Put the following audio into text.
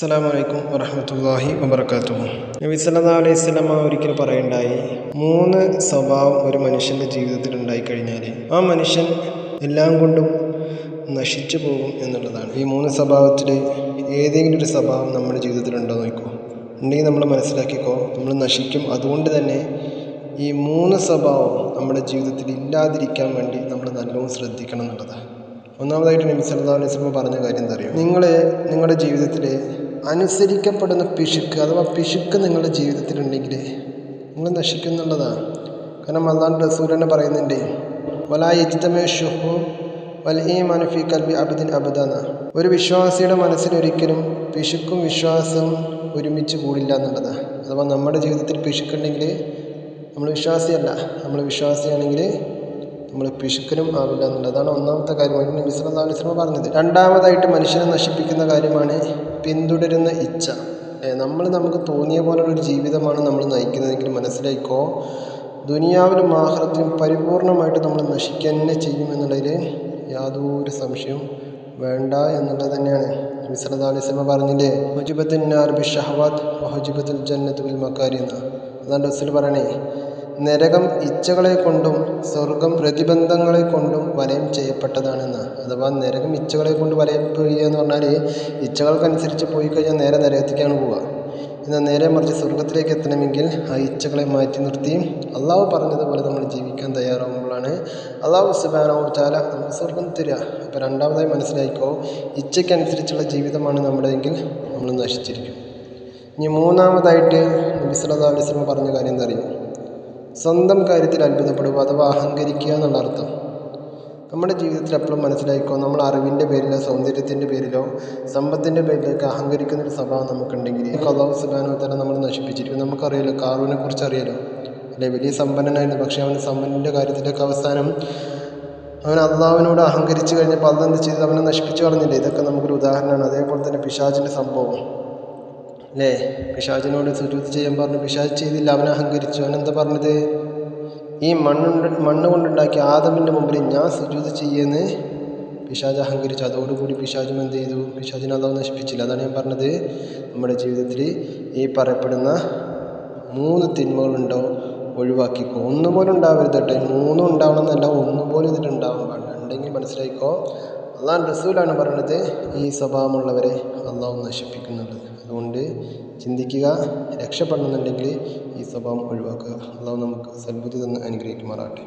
അസ്സാം വലൈക്കും വറഹമത്തല്ലാഹി വബർക്കാത്തു നബി സല്ലാ അലൈഹി സ്വലമ ഒരിക്കൽ പറയുണ്ടായി മൂന്ന് സ്വഭാവം ഒരു മനുഷ്യന്റെ ജീവിതത്തിൽ ഉണ്ടായി കഴിഞ്ഞാൽ ആ മനുഷ്യൻ എല്ലാം കൊണ്ടും നശിച്ചു പോകും എന്നുള്ളതാണ്. ഈ മൂന്ന് സ്വഭാവത്തിൽ ഏതെങ്കിലും ഒരു സ്വഭാവം നമ്മുടെ ജീവിതത്തിൽ ഉണ്ടോ നോക്കോ. ഉണ്ടെങ്കിൽ നമ്മൾ മനസ്സിലാക്കിക്കോ നമ്മൾ നശിക്കും. അതുകൊണ്ട് തന്നെ ഈ മൂന്ന് സ്വഭാവം നമ്മുടെ ജീവിതത്തിൽ ഇല്ലാതിരിക്കാൻ വേണ്ടി നമ്മൾ നല്ലോണം ശ്രദ്ധിക്കണം എന്നുള്ളതാണ്. ഒന്നാമതായിട്ട് നബി സല്ലല്ലാഹു അലൈഹി വസല്ലം പറഞ്ഞ കാര്യം എന്താ അറിയോ? നിങ്ങൾ നിങ്ങളുടെ ജീവിതത്തിൽ അനുസരിക്കപ്പെടുന്ന പിശുക്ക് അഥവാ പിശുക്ക് നിങ്ങളുടെ ജീവിതത്തിലുണ്ടെങ്കിൽ നിങ്ങൾ നശിക്കും എന്നുള്ളതാണ് കാരണം അള്ളാഹു റസൂൽ പറയുന്നുണ്ട് വലാ യജ്തമേ ഷുഹു വൽ മനുഫി ഫീ കൽബി അബദിൻ അബദാന. ഒരു വിശ്വാസിയുടെ മനസ്സിൽ ഒരിക്കലും പിശുക്കും വിശ്വാസവും ഒരുമിച്ച് കൂടില്ല എന്നുള്ളതാണ് അഥവാ നമ്മുടെ ജീവിതത്തിൽ പിശുക്കുണ്ടെങ്കിൽ നമ്മൾ വിശ്വാസിയല്ല. നമ്മൾ വിശ്വാസിയാണെങ്കിൽ നമ്മൾ പിശുക്കനും ആവില്ല എന്നുള്ളതാണ് ഒന്നാമത്തെ കാര്യമായിട്ട് നബി വസല്ലം പറഞ്ഞത്. രണ്ടാമതായിട്ട് മനുഷ്യനെ നശിപ്പിക്കുന്ന കാര്യമാണ് പിന്തുടരുന്ന ഇച്ഛ. നമ്മൾ നമുക്ക് തോന്നിയ പോലുള്ളൊരു ജീവിതമാണ് നമ്മൾ നയിക്കുന്നതെങ്കിൽ മനസ്സിലാക്കോ ദുനിയാവിലും മാഹൃത്തിലും പരിപൂർണമായിട്ട് നമ്മൾ നശിക്കുക തന്നെ ചെയ്യുമെന്നുള്ളതിൽ യാതൊരു സംശയവും വേണ്ട എന്നുള്ളത് തന്നെയാണ്. മിസ്രദ് സല്ലല്ലാഹു പറഞ്ഞില്ലേ ഹുജിബത്തുൻ നാർ ഷഹവാദ് ഷഹവാത്ത് ജന്നത്തുൽ ജന്നത്ത് മക്കാരി എന്ന് അതാണ് റസൂൽ പറയണേ നരകം ഇച്ഛകളെ കൊണ്ടും സ്വർഗം പ്രതിബന്ധങ്ങളെ കൊണ്ടും വലയം ചെയ്യപ്പെട്ടതാണെന്ന്. അഥവാ നരകം ഇച്ഛകളെ കൊണ്ട് വലയം ചെയ്യുക എന്ന് പറഞ്ഞാൽ ഇച്ഛകൾക്കനുസരിച്ച് പോയി കഴിഞ്ഞാൽ നേരെ നരകത്തേക്കാണ് പോവുക. എന്നാൽ നേരെ മറിച്ച് സ്വർഗത്തിലേക്ക് എത്തണമെങ്കിൽ ആ ഇച്ഛകളെ മാറ്റി നിർത്തി അള്ളാഹു പറഞ്ഞതുപോലെ നമ്മൾ ജീവിക്കാൻ തയ്യാറാകുമ്പോഴാണ് അള്ളാഹു സുബാനോർച്ചാല നമുക്ക് സ്വർഗം തരിക. അപ്പോൾ രണ്ടാമതായി മനസ്സിലായിക്കോ ഇച്ഛയ്ക്കനുസരിച്ചുള്ള ജീവിതമാണ് നമ്മുടെയെങ്കിൽ നമ്മൾ നശിച്ചിരിക്കും. ഇനി മൂന്നാമതായിട്ട് നബി സല്ലല്ലാഹു അലൈഹി പറഞ്ഞ കാര്യം എന്താ അറിയുമോ സ്വന്തം കാര്യത്തിൽ അത്ഭുതപ്പെടുക അഥവാ അഹങ്കരിക്കുക എന്നുള്ള അർത്ഥം. നമ്മുടെ ജീവിതത്തിൽ എപ്പോഴും മനസ്സിലാക്കിക്കോ നമ്മൾ അറിവിന്റെ പേരിലോ സൗന്ദര്യത്തിന്റെ പേരിലോ സമ്പത്തിന്റെ പേരിലൊക്കെ അഹങ്കരിക്കുന്ന ഒരു സ്വഭാവം നമുക്കുണ്ടെങ്കിൽ കഥാവ് സുഖാനോ തന്നെ നമ്മൾ നശിപ്പിച്ചിരിക്കും. നമുക്കറിയാലോ കാറുവിനെ കുറിച്ച് അറിയാലോ? അല്ലെ? വലിയ സമ്പന്നനായിരുന്നു പക്ഷേ അവൻ സമ്പന്നന്റെ കാര്യത്തിലൊക്കെ അവസാനം അവൻ അള്ളാവിനോട് അഹങ്കരിച്ച് കഴിഞ്ഞപ്പോൾ അതെന്ത് ചെയ്ത്? അവനെ നശിപ്പിച്ച് കളഞ്ഞില്ലേ? ഇതൊക്കെ നമുക്കൊരു ഉദാഹരണമാണ്. അതേപോലെ തന്നെ പിശാചിന്റെ സംഭവം. അല്ലേ പിശാചിനോട് സുജൂത് ചെയ്യാൻ പറഞ്ഞു. പിശാച് ചെയ്തില്ല. അവൻ അഹങ്കരിച്ചു. അവൻ എന്താ പറഞ്ഞത്? ഈ മണ്ണുണ്ട് മണ്ണ് കൊണ്ടുണ്ടാക്കിയ ആദമിന്റെ മുമ്പിൽ ഞാൻ സുജൂത് ചെയ്യുമെന്ന് പിശാജ് അഹങ്കരിച്ചു. അതോടുകൂടി പിശാചും എന്ത് ചെയ്തു? പിശാചിനെ അതാവ് നശിപ്പിച്ചില്ല. അതാണ് ഞാൻ പറഞ്ഞത്. നമ്മുടെ ജീവിതത്തിൽ ഈ പറയപ്പെടുന്ന മൂന്ന് തിന്മകളുണ്ടോ ഒഴിവാക്കിക്കോ. ഒന്നുപോലും ഉണ്ടാവരുത് കേട്ടോ. മൂന്നും ഉണ്ടാവണമെന്നല്ല ഒന്നുപോലും ഇതിലുണ്ടാവാൻ പാടില്ല. ഉണ്ടെങ്കിൽ മനസ്സിലായിക്കോ. അള്ളാൻ റസൂലാണ് പറയുന്നത് ഈ സ്വഭാവമുള്ളവരെ അള്ളാഹു നശിപ്പിക്കുന്നുണ്ട്. അതുകൊണ്ട് ചിന്തിക്കുക രക്ഷപ്പെടണമെന്നുണ്ടെങ്കിൽ ഈ സ്വഭാവം ഒഴിവാക്കുക. അള്ളാഹു നമുക്ക് സദ്ബുദ്ധി തന്ന് അനുഗ്രഹിക്കുമാറാട്ടെ